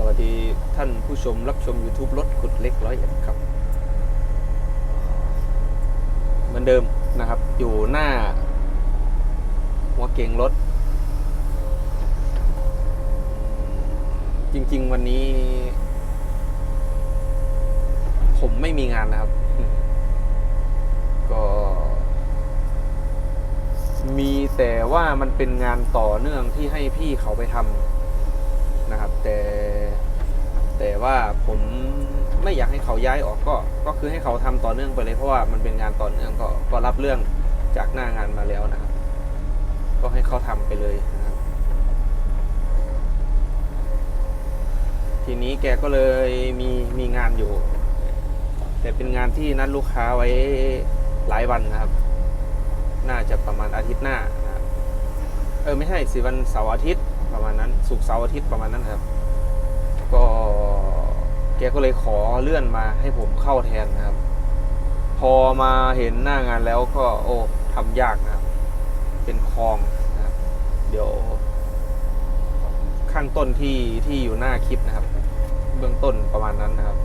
สวัสดีท่านผู้ชมรับชม YouTube รถขุดเล็กร้อยเอ็ดครับ เหมือนเดิมนะครับ อยู่หน้า หัวเก่งรถ จริง ๆ วันนี้ ผมไม่มีงานนะครับ ก็ มีแต่ว่ามันเป็นงานต่อเนื่องที่ให้พี่เขาไปทำนะครับแต่ ว่าผมไม่อยากให้เขาย้ายออกก็ ก็คือให้เขาทำต่อเนื่องไปเลยเพราะว่ามันเป็นงานต่อเนื่องก็ก็รับเรื่องจากหน้างานมาแล้วนะครับ ก็ให้เขาทำไปเลยนะครับ ทีนี้แกก็เลยมีมีงานอยู่ แต่เป็นงานที่นัดลูกค้าไว้หลายวันนะครับ น่าจะประมาณอาทิตย์หน้านะครับ เออไม่ใช่สิวันเสาร์อาทิตย์ประมาณนั้นศุกเสาร์อาทิตย์ประมาณนั้นครับ ก็ แกก็เลยขอเลื่อนมาให้ผมเข้าแทนนะครับ พอมาเห็นหน้างานแล้วก็โอ้ทำยากนะครับ เป็นคลองนะครับ เดี๋ยว ข้างต้นที่ที่อยู่หน้าคลิปนะครับ เบื้องต้นประมาณนั้นนะครับ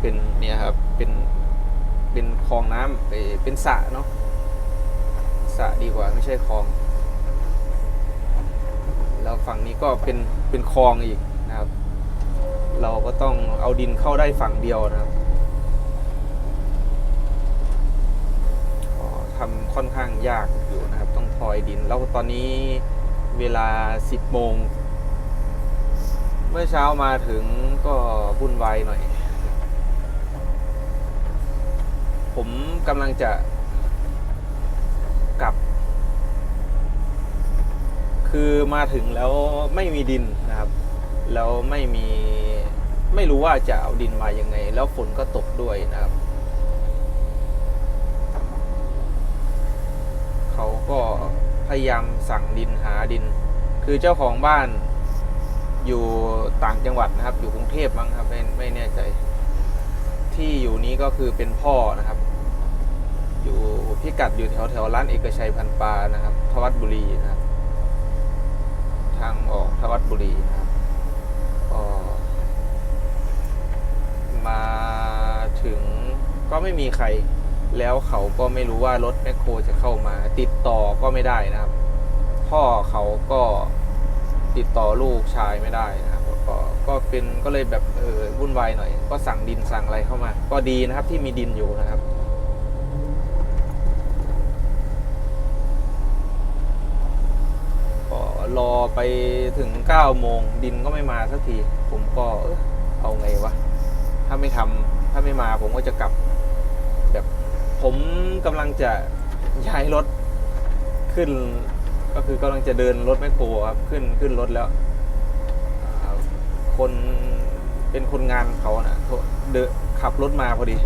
เป็นเนี่ยครับเป็นเป็นคลองน้ำเอ่อเป็นสระเนาะสระดีกว่าไม่ใช่คลอง แล้วฝั่งนี้ก็เป็นเป็นคลองอีก นะครับ เราก็ต้องเอาดินเข้าได้ฝั่งเดียวนะครับทำค่อนข้างยากอยู่นะครับ ต้องทอยดิน แล้วตอนนี้เวลา 10 โมง เมื่อเช้ามาถึงก็วุ่นวายหน่อย ผมกำลังจะกลับ คือมาถึงแล้วไม่มีดินนะครับ แล้วไม่มีไม่รู้ว่าจะเอาดินมายังไง แล้วฝนก็ตกด้วยนะครับ เขาก็พยายามสั่งดินหาดิน คือเจ้าของบ้านอยู่ต่างจังหวัดนะครับ อยู่กรุงเทพมั้งครับไม่ไม่แน่ใจ ที่อยู่นี้ก็คือเป็นพ่อนะครับ อยู่พิกัดอยู่แถวแถวร้านเอกชัยพันปลานะครับทวัดบุรีนะครับ ทางออกทวัดบุรีนะครับก็มา ถึงก็ไม่มีใคร แล้วเขาก็ไม่รู้ว่ารถแมคโครจะเข้ามา ติดต่อก็ไม่ได้นะครับ พ่อเขาก็ติดต่อลูกชายไม่ได้นะครับก็ก็เป็นก็เลยแบบเออวุ่นวายหน่อย ก็สั่งดินสั่งอะไรเข้ามา ก็ดีนะครับที่มีดินอยู่นะครับก็รอไปถึง9โมงดินก็ไม่มาสักที ผมก็เออเอาไงวะ ถ้าไม่ทำ ถ้าไม่มาผมก็จะกลับ แบบผมกำลังจะย้ายรถขึ้น ก็คือกำลังจะเดินรถแมคโครครับขึ้นขึ้นรถแล้วคนเป็นคนงานเขานะเขาเดนขับรถมาพอดี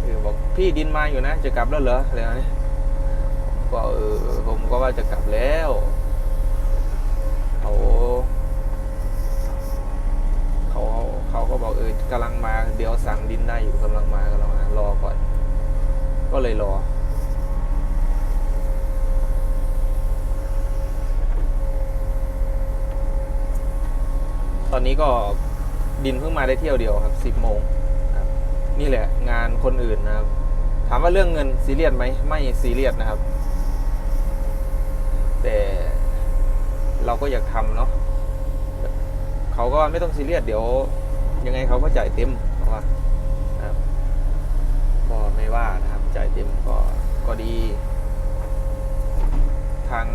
เออบอกพี่ดินมาอยู่นะ จะกลับแล้วเหรออะไรนะก็เออผมก็ว่าจะกลับแล้ว เขาเขาเขาก็ บอกเออกำลังมาเดี๋ยวสั่งดินได้อยู่กำลังมากำลังมารอก่อน ก็เลยรอ ตอนนี้ก็ดินเพิ่งมาได้เที่ยวเดียวครับสิบโมงครับนี่แหละงานคนอื่นนะครับ ถามว่าเรื่องเงินซีเรียสไหมไม่ซีเรียสนะครับ แต่เราก็อยากทำเนาะเขาก็ไม่ต้องซีเรียสเดี๋ยว ยังไงเขาก็จ่ายเต็มเพราะว่านะครับก็ไม่ว่านะครับจ่ายเต็มก็ก็ดี ทาง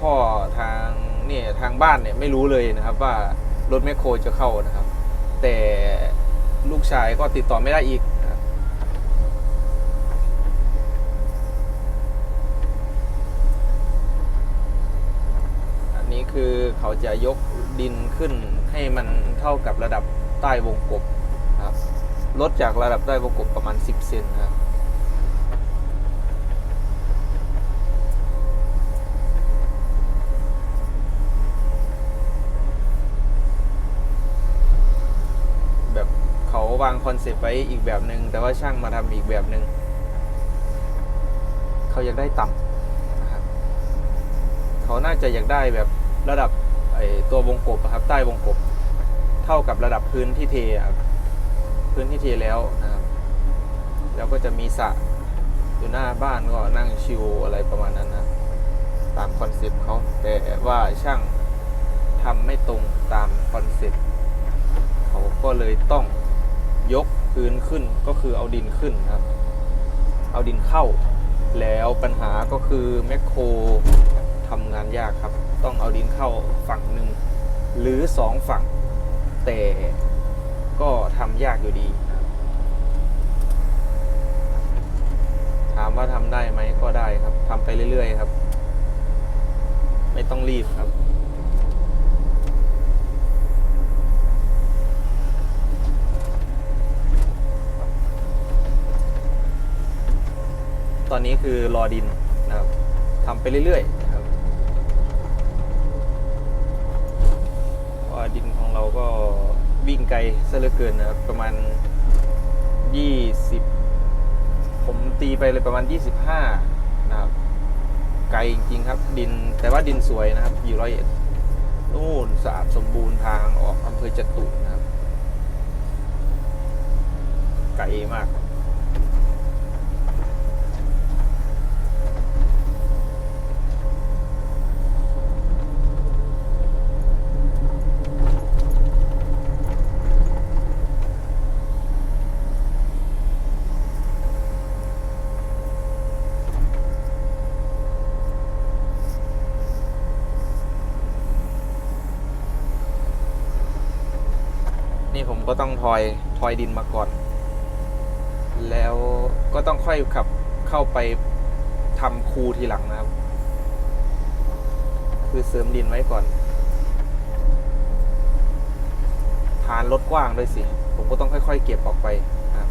พ่อทางเนี่ยทางบ้านเนี่ยไม่รู้เลยนะครับว่ารถแมคโครจะเข้านะครับ แต่ลูกชายก็ติดต่อไม่ได้อีกอันนี้คือเขาจะยกดินขึ้นให้มันเท่ากับระดับ ใต้วงกบนะครับลดจากระดับใต้วงกบประมาณ 10 เซนนะครับแบบเขาวางคอนเซปต์ไว้อีกแบบหนึง่งแต่ว่าช่างมาทำอีกแบบหนึง่งเขาอยากได้ต่ำนะครับเขาน่าจะอยากได้แบบระดับไอตัววงกบอะครับใต้วงกบ เท่ากับระดับพื้นที่เทอะครับพื้นที่เทแล้วนะครับ แล้วก็จะมีสระอยู่หน้าบ้านก็นั่งชิวอะไรประมาณนั้นนะตามคอนเซ็ปต์เขาแต่ว่าช่างทำไม่ตรงตามคอนเซ็ปต์เขาก็เลยต้องยกพื้นขึ้นก็คือเอาดินขึ้นครับ เอาดินเข้า แล้วปัญหาก็คือแมคโครทำงานยากครับ ต้องเอาดินเข้าฝั่งหนึ่งหรือสองฝั่ง แต่ก็ทำยากอยู่ดี ถามว่าทำได้ไหมก็ได้ครับทำไปเรื่อยๆครับ ไม่ต้องรีบครับตอนนี้คือรอดินนะครับทำไปเรื่อยๆนะครับว่าดินของเราก็ วิ่งไกลซะเหลือเกินนะครับประมาณ 20 ผมตีไปเลยประมาณ 25 นะครับ ไกลจริงๆครับ ดินแต่ว่าดินสวยนะครับอยู่ร้อยเอ็ดนู่นสะอาดสมบูรณ์ทางออกอำเภอจตุนะครับ ไกลมาก ก็ต้องทอยทอยดินมาก่อน แล้วก็ต้องค่อยขับเข้าไปทำคูทีหลังนะครับ คือเสริมดินไว้ก่อนฐานรถกว้างด้วยสิ ผมก็ต้องค่อยๆ เก็บออกไปนะครับ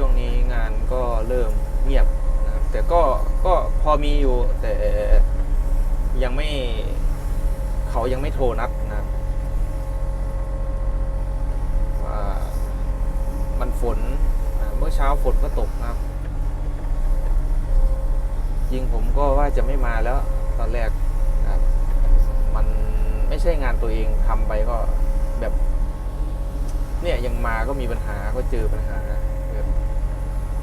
ช่วงนี้งานก็เริ่มเงียบนะครับ แต่ก็ก็พอมีอยู่ แต่ยังไม่ เขายังไม่โทรนัดนะครับว่ามัน ฝนเมื่อเช้าฝนก็ตกนะครับ จริงผมก็ว่าจะไม่มาแล้ว ตอนแรกครับมันไม่ใช่งานตัวเองทำไปก็แบบ เนี่ยยังมาก็มีปัญหาก็เจอปัญหาแบบ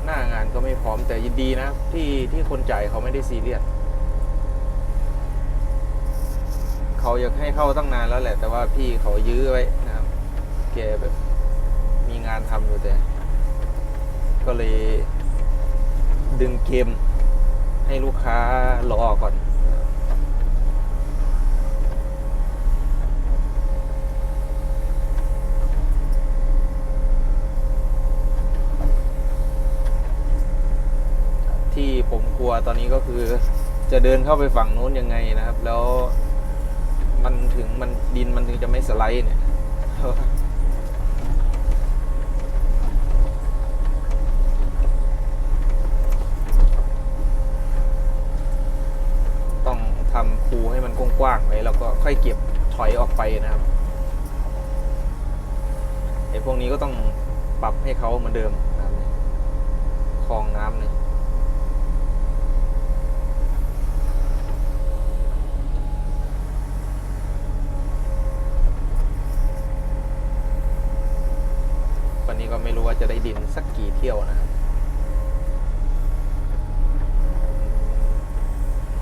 หน้างานก็ไม่พร้อมแต่ยินดีนะ ที่ที่คนจ่ายเขาไม่ได้ซีเรียสเขาอยากให้เข้าตั้งนานแล้วแหละ แต่ว่าพี่เขายื้อไว้นะครับแกแบบ มีงานทำอยู่แต่ ก็เลยดึงเกมให้ลูกค้ารอก่อนที่ผมกลัวตอนนี้ก็คือจะเดินเข้าไปฝั่งนู้นยังไงนะครับ แล้วมันถึงมันดินมันถึงจะไม่สไลด์เนี่ย ปรับให้เขาเหมือนเดิมนะครับคลองน้ำเนี่ยวันนี้ก็ไม่รู้ว่าจะได้ดินสักกี่เที่ยวนะครับ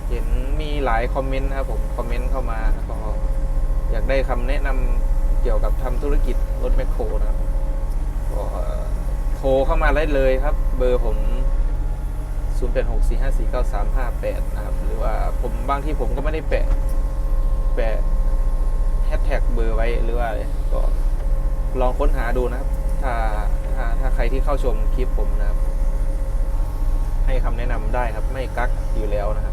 เห็นมีหลายคอมเมนต์นะครับผม คอมเมนต์เข้ามาก็อยากได้คำแนะนำเกี่ยวกับทำธุรกิจรถแมคโครนะครับ ทรเข้ามาได้เลยครับ เบอร์ผม 0 8 6 4 5 4 9 3 5 8 นะครับ หรือว่าผมบางที่ผมก็ไม่ได้แปะ แปะแฮชแท็กเบอร์ไว้หรือว่าอะไรก็ลองค้นหาดูนะครับ ถ้าถ้าถ้าใครที่เข้าชมคลิปผมนะครับ ให้คำแนะนำได้ครับ ไม่กักอยู่แล้วนะครับ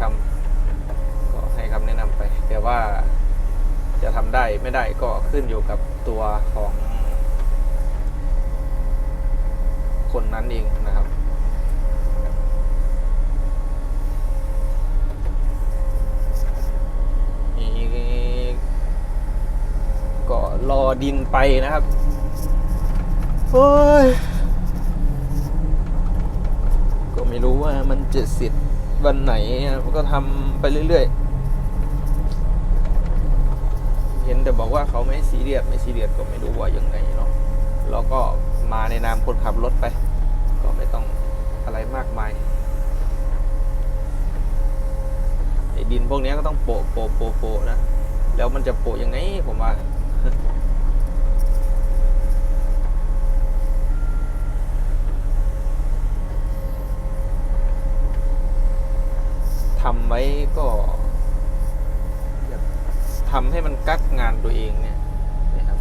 ทำก็ให้คำแนะนำไป แต่ว่าจะทำได้ไม่ได้ก็ขึ้นอยู่กับตัวของ คนนั้นเองนะครับนี่ก็รอดินไปนะครับโอ้ยก็ไม่รู้ว่ามันจะเสร็จ วันไหนก็ทำไปเรื่อยๆ เห็นแต่บอกว่าเขาไม่ซีเรียสไม่ซีเรียสก็ไม่รู้ว่ายังไงเนาะเราก็มาในนามคนขับรถไป ก็ไม่ต้องอะไรมากมายไอ้ดินพวกนี้ก็ต้องโปะโปะโปะโปะนะ แล้วมันจะโปะยังไงผมว่า ทำไว้ก็แบบทำให้มันกักงานตัวเองเนี่ยนี่ยครับ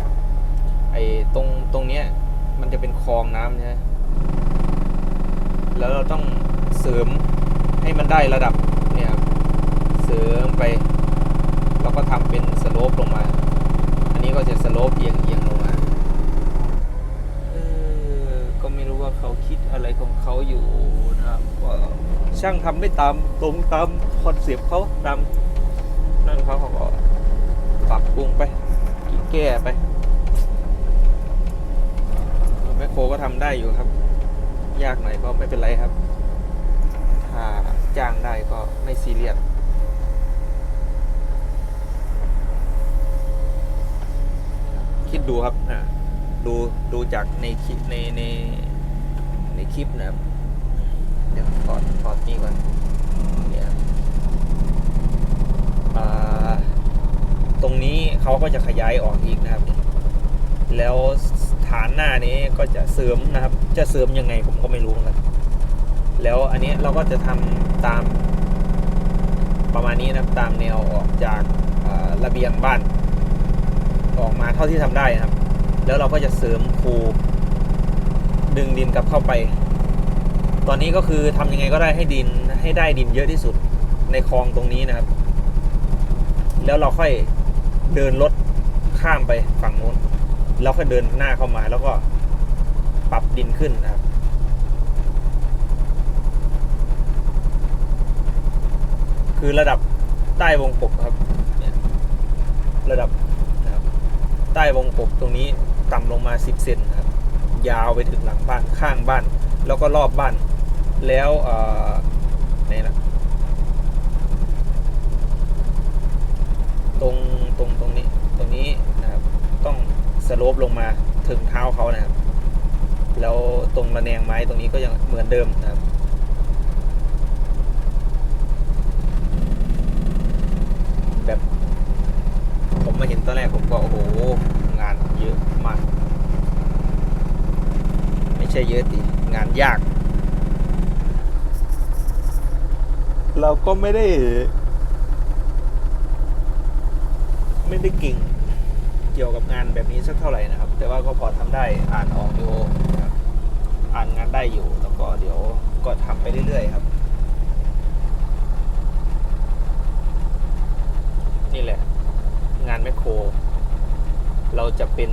ไอ้ตรงตรงเนี้ยมันจะเป็นคลองน้ำใช่ไหมแล้วเราต้องเสริมให้มันได้ระดับเนี่ยเสริมไปแล้วก็ทำเป็นสโลปลงมา อันนี้ก็จะสโลปเอียงเอียง ไม่รู้ว่าเขาคิดอะไรของเขาอยู่นะครับก็ช่างทำไม่ตามตรงตามคอนเซปต์เขาตามนั่นเขาเขาก็ปรับปรุงไปแก้ไปแมคโครก็ทำได้อยู่ครับ ยากหน่อยก็ไม่เป็นไรครับ ถ้าจ้างได้ก็ไม่ซีเรียสคิดดูครับอะดูดูจากในคลิปในใน ในคลิปนะครับ เดี๋ยวถอดถอดนี่ก่อนเนี่ยตรงนี้เขาก็จะขยายออกอีกนะครับ แล้วฐานหน้านี้ก็จะเสริมนะครับ จะเสริมยังไงผมก็ไม่รู้นกันแล้วอันนี้เราก็จะทำตามประมาณนี้นะตามแนวออกจากระเบียงบ้าน ออกมาเท่าที่ทำได้นะครับ แล้วเราก็จะเสริมคู ดึงดินกลับเข้าไป ตอนนี้ก็คือทำยังไงก็ได้ให้ดินให้ได้ดินเยอะที่สุดในคลองตรงนี้นะครับ แล้วเราค่อยเดินรถข้ามไปฝั่งนู้นแล้วค่อยเดินหน้าเข้ามา แล้วก็ปรับดินขึ้นนะครับคือระดับใต้วงกบครับ ระดับนะครับใต้วงกบตรงนี้ต่ำลงมา 10 เซนนะ ยาวไปถึงหลังบ้านข้างบ้าน แล้วก็รอบบ้าน แล้วเอ่อนี่นะตรงตรงตรงนี้ตรงนี้นะครับต้องสโลปลงมาถึงเท้าเขานะครับ แล้วตรงระแนงไม้ตรงนี้ก็ยังเหมือนเดิมนะครับแบบ ผมมาเห็นตอนแรกผมก็โอ้โห งานเยอะมาก ช่เยอะดิงานยาก เราก็ไม่ได้ ไม่ได้เก่งเกี่ยวกับงานแบบนี้สักเท่าไหร่นะครับ แต่ว่าก็พอทำได้อ่านออกอยู่อ่านงานได้อยู่แล้วก็เดี๋ยวก็ทำไปเรื่อยๆครับ นี่แหละ งานแมคโคร เราจะเป็น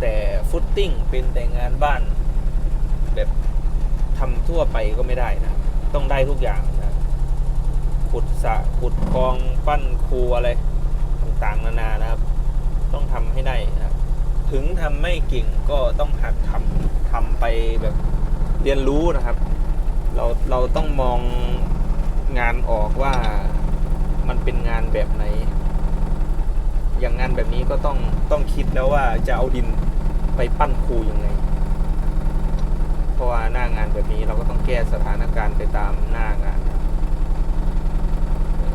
แต่ฟุตติ้งเป็นแต่งานบ้าน แบบทำทั่วไปก็ไม่ได้นะ ต้องได้ทุกอย่างนะขุดสะขุดคลองปั้นครูอะไรต่างๆนานานะครับ ต้องทำให้ได้นะถึงทำไม่เก่งก็ต้องหัดทำทำไปแบบเรียนรู้นะครับ เราเราต้องมองงานออกว่ามันเป็นงานแบบไหน อย่างงานแบบนี้ก็ต้องต้องคิดแล้วว่าจะเอาดินไปปั้นคูยังไง เพราะว่าหน้างานแบบนี้เราก็ต้องแก้สถานการณ์ไปตามหน้างาน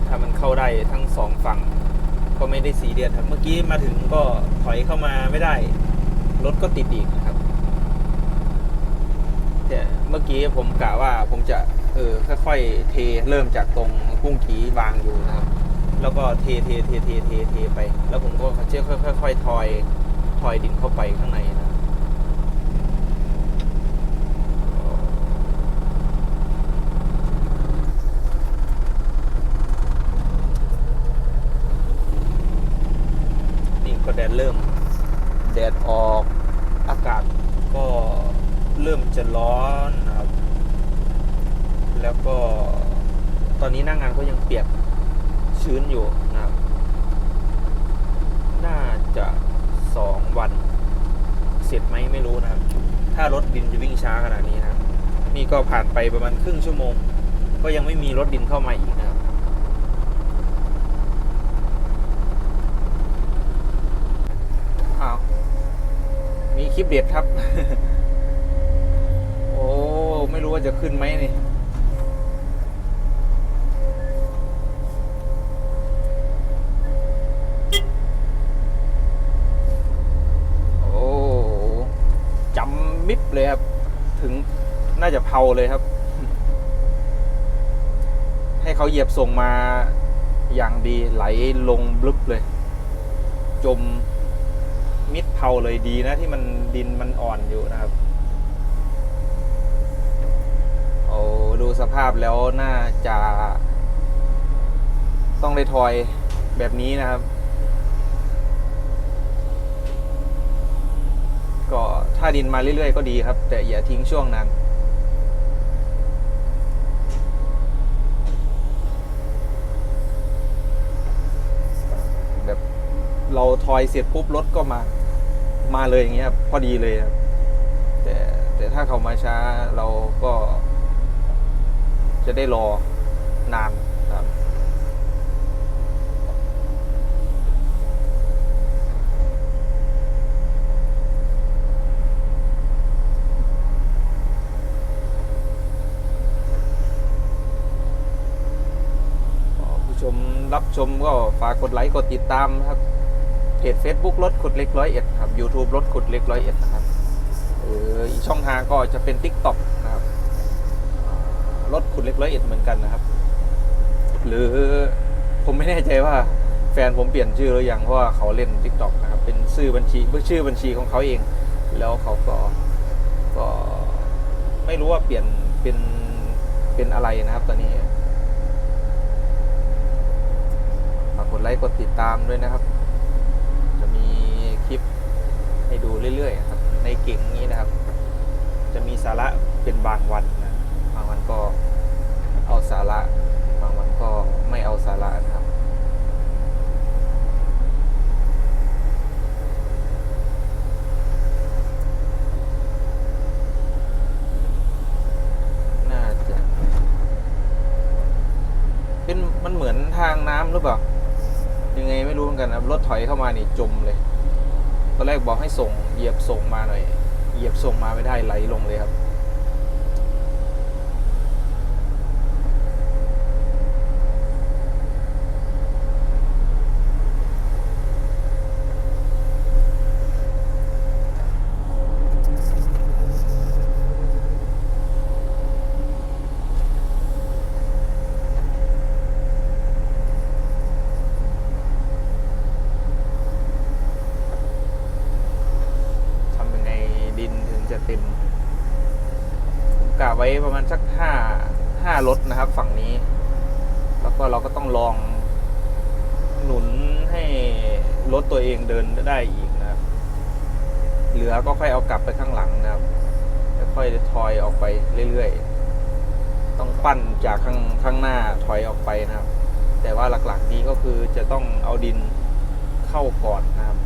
ถ้ามันเข้าได้ทั้งสองฝั่ง ก็ไม่ได้สีเรียสครับ เมื่อกี้มาถึงก็ถอยเข้ามาไม่ได้ รถก็ติดอีกนะครับแต่เมื่อกี้ผมกะว่าผมจะเออค่อยๆเทเริ่มจากตรงกุ้งกีวางอยู่นะครับ แล้วก็เทเทเทเทเทเทไป แล้วผมก็เชื่อค่อยค่อยทอยทอยดินเข้าไปข้างในนะนี่ก็แดดเริ่ม แดดออกอากาศก็เริ่มจะร้อนนะครับ แล้วก็ตอนนี้หน้างงานก็ยังเปียก ชื้นอยู่นะครับ น่าจะสองวันเสร็จไหมไม่รู้นะครับ ถ้ารถดินจะวิ่งช้าขนาดนี้นะนี่ก็ผ่านไปประมาณครึ่งชั่วโมง ก็ยังไม่มีรถดินเข้ามาอีกนะครับอ้าวมีคลิปเด็ดครับ โอ้ ไม่รู้ว่าจะขึ้นไหมนี่ โอ้จำมิบเลยครับ ถึง น่าเผาเลยครับ ให้เขาเหยียบส่งมาอย่างดีไหลลงบลึบเลย จมมิดเผาเลยดีนะ ที่มันดินมันอ่อนอยู่นะครับโอ้ดูสภาพแล้วน่าจะ ต้องได้ทอยแบบนี้นะครับ ก็ถ้าดินมาเรื่อยๆ ก็ดีครับ แต่อย่าทิ้งช่วงนั้น แบบ เราทอยเสร็จปุ๊บรถก็มา มาเลยอย่างเงี้ยพอดีเลยครับแต่แต่ถ้าเขามาช้าเราก็ จะได้รอนานครับผู้ชมรับชมก็ฝากกดไลค์กดติดตามครับ เพจ Facebook รถขุดเล็กร้อยเอ็ดครับ YouTube รถขุดเล็กร้อยเอ็ดนะครับหรืออีกช่องทางก็จะเป็น TikTok นะครับรถขุดเล็กร้อยเอ็ดเหมือนกันนะครับ หรือผมไม่แน่ใจว่าแฟนผมเปลี่ยนชื่อหรือยังเพราะว่าเขาเล่น TikTok นะครับเป็นชื่อบัญชีชื่อบัญชีของเขาเอง แล้วเขาก็ก็ไม่รู้ว่าเปลี่ยนเป็นเป็นอะไรนะครับ ตอนนี้ฝากกดไลค์กดติดตามด้วยนะครับ ให้ดูเรื่อยๆครับในเก่งนี้นะครับ จะมีสาระเป็นบางวันนะ บางวันก็เอาสาระ บางวันก็ไม่เอาสาระนะครับ น่าจะ เป็นมันเหมือนทางน้ำหรือเปล่า ยังไงไม่รู้เหมือนกันนะครับรถถอยเข้ามานี่จมเลย ตอนแรกบอกให้ ส่งเหยียบส่งมาหน่อย เหยียบส่งมาไม่ได้ไหลลงเลยครับ ทำยังไงดินถึงจะเต็มผมกะไว้ประมาณสักห้าห้ารถนะครับ ฝั่งนี้ แล้วก็เราก็ต้องลองหนุนให้รถตัวเองเดินได้อีกนะครับ เหลือก็ค่อยเอากลับไปข้างหลังนะครับ แล้วค่อยออกไปเรื่อยๆ ต้องปั้นจากข้างข้างหน้าถอยออกไปนะครับ แต่ว่าหลักๆนี้ก็คือจะต้องเอาดินเข้าก่อนนะครับ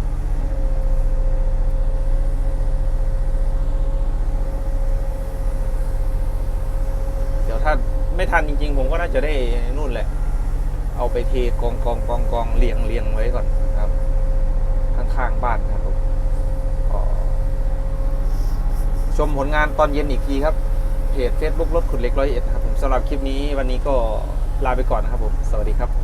เดี๋ยวถ้าไม่ทันจริงๆ ผมก็น่าจะได้นู่นแหละ เอาไปเทกองกองกองกองเรียงเรียงไว้ก่อนครับข้างๆบ้านครับผมก็ ชมผลงานตอนเย็นอีกทีครับเพจเฟซบุ๊กรถขุดเล็กร้อยเอ็ดครับผมสำหรับคลิปนี้วันนี้ก็ลาไปก่อนนะครับผม สวัสดีครับ